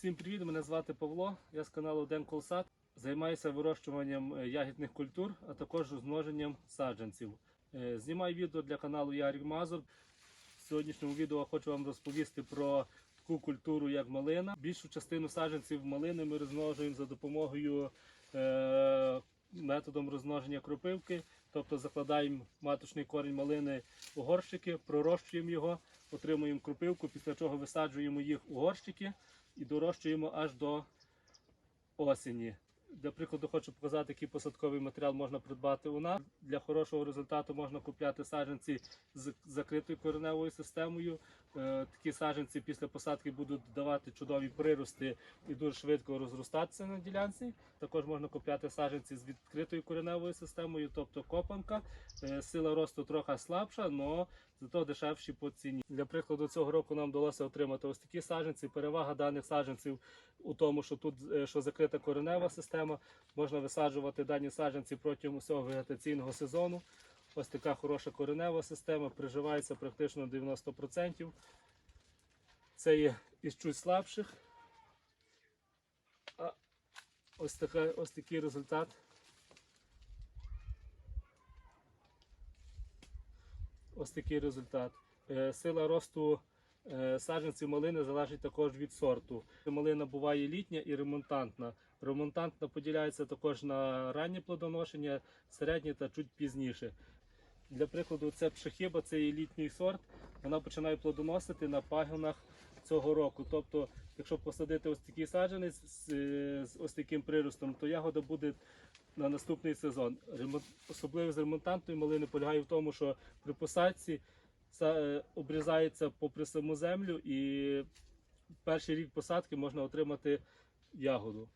Всім привіт! Мене звати Павло. Я з каналу Ден Колсад. Займаюся вирощуванням е, ягідних культур, а також розмноженням саджанців. Е, Знімаю відео для каналу Ярік Мазур. В сьогоднішньому відео хочу вам розповісти про таку культуру, як малина. Більшу частину саджанців малини ми розмножуємо за допомогою е, методом розмноження кропивки. Тобто закладаємо маточний корінь малини у горщики, пророщуємо його, отримуємо кропивку, після чого висаджуємо їх у горщики і дорощуємо аж до осені. Для прикладу хочу показати, який посадковий матеріал можна придбати у нас. Для хорошого результату можна купляти саджанці з закритою кореневою системою. Е, Такі саджанці після посадки будуть давати чудові прирости і дуже швидко розростатися на ділянці. Також можна купляти саджанці з відкритою кореневою системою, тобто копанка. Е, Сила росту трохи слабша, але зато дешевші по ціні. Для прикладу, цього року нам вдалося отримати ось такі саджанці. Перевага даних саджанців у тому, що тут е, що закрита коренева система, можна висаджувати дані саджанці протягом усього вегетаційного сезону. Ось така хороша коренева система, приживається практично 90%. Це є із чуть слабших. А ось, така, ось такий результат. Ось такий результат. Е, Сила росту е, саджанців малини залежить також від сорту. Малина буває літня і ремонтантна. Ремонтантна поділяється також на раннє плодоношення, середнє та чуть пізніше. Для прикладу, це пшехиба, це літній сорт. Вона починає плодоносити на пагонах цього року. Тобто, якщо посадити ось такий саджанець з, з ось таким приростом, то ягода буде на наступний сезон. Ремон- Особливість ремонтантної малини полягає в тому, що при посадці са- е, обрізається попри саму землю, і перший рік посадки можна отримати ягоду.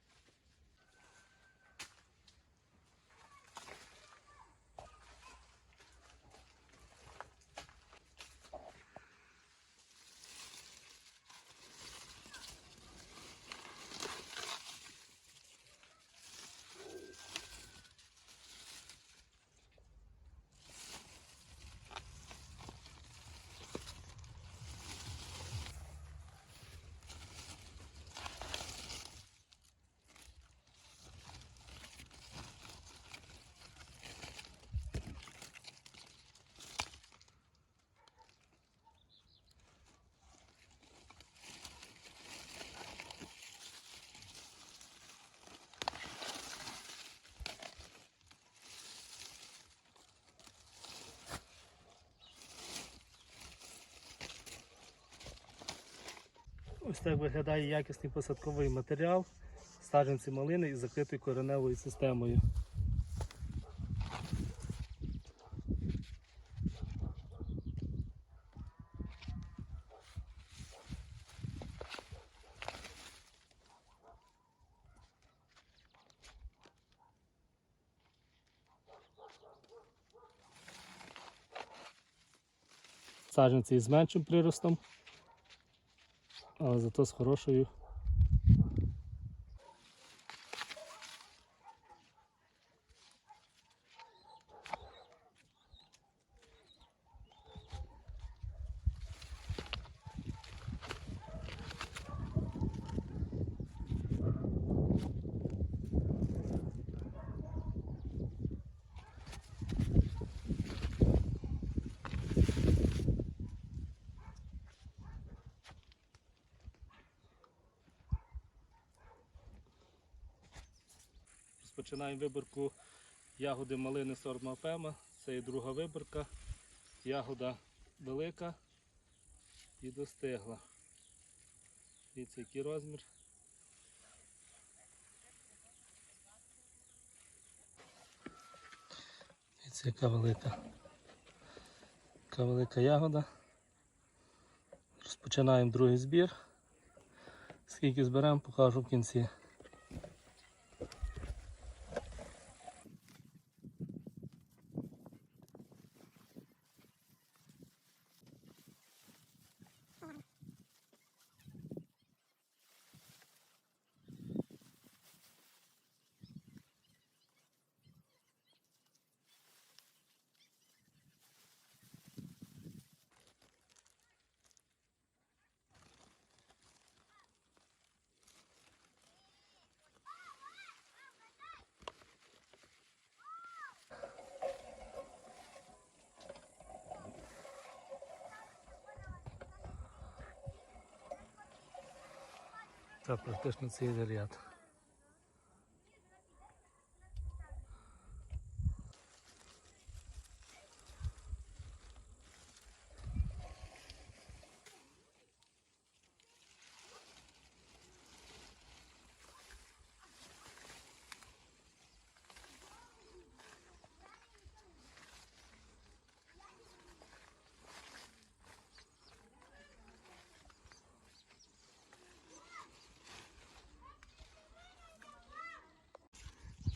Ось так виглядає якісний посадковий матеріал саджанці малини із закритою кореневою системою. Саджанці із меншим приростом, але зато з хорошою Розпочинаємо виборку ягоди малини сорт Мапема. Це і друга виборка. Ягода велика і достигла. Дивіться, який розмір. Дивіться, яка велика. Яка велика ягода. Розпочинаємо другий збір. Скільки зберемо, покажу в кінці. Та практично цей ряд.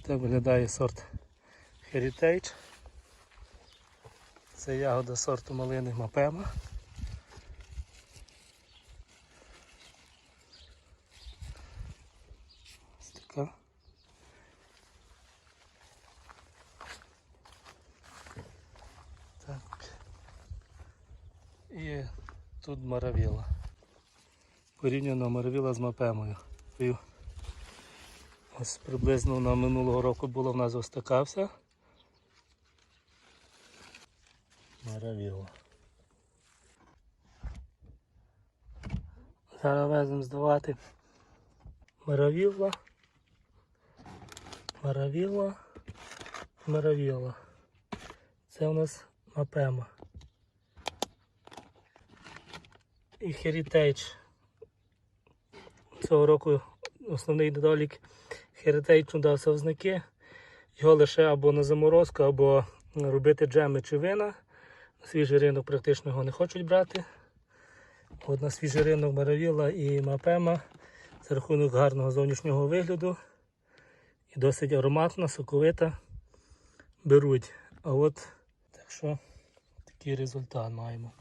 Так виглядає сорт Heritage. Це ягода сорту малини Мапема. Ось така. Так. І тут маравіла. Порівняно маравіла з мапемою. Ось приблизно на минулого року було в нас ось така. Зараз веземо здавати маравілла. Маравілла. Маравілла. Це у нас мапема. І Heritage. Цього року основний недолік Heritage дався в знаки. Його лише або на заморозку, або робити джеми чи вина. На свіжий ринок практично його не хочуть брати. От на свіжий ринок Маравіла і Мапема за рахунок гарного зовнішнього вигляду і досить ароматна, соковита беруть. А от так що такий результат маємо.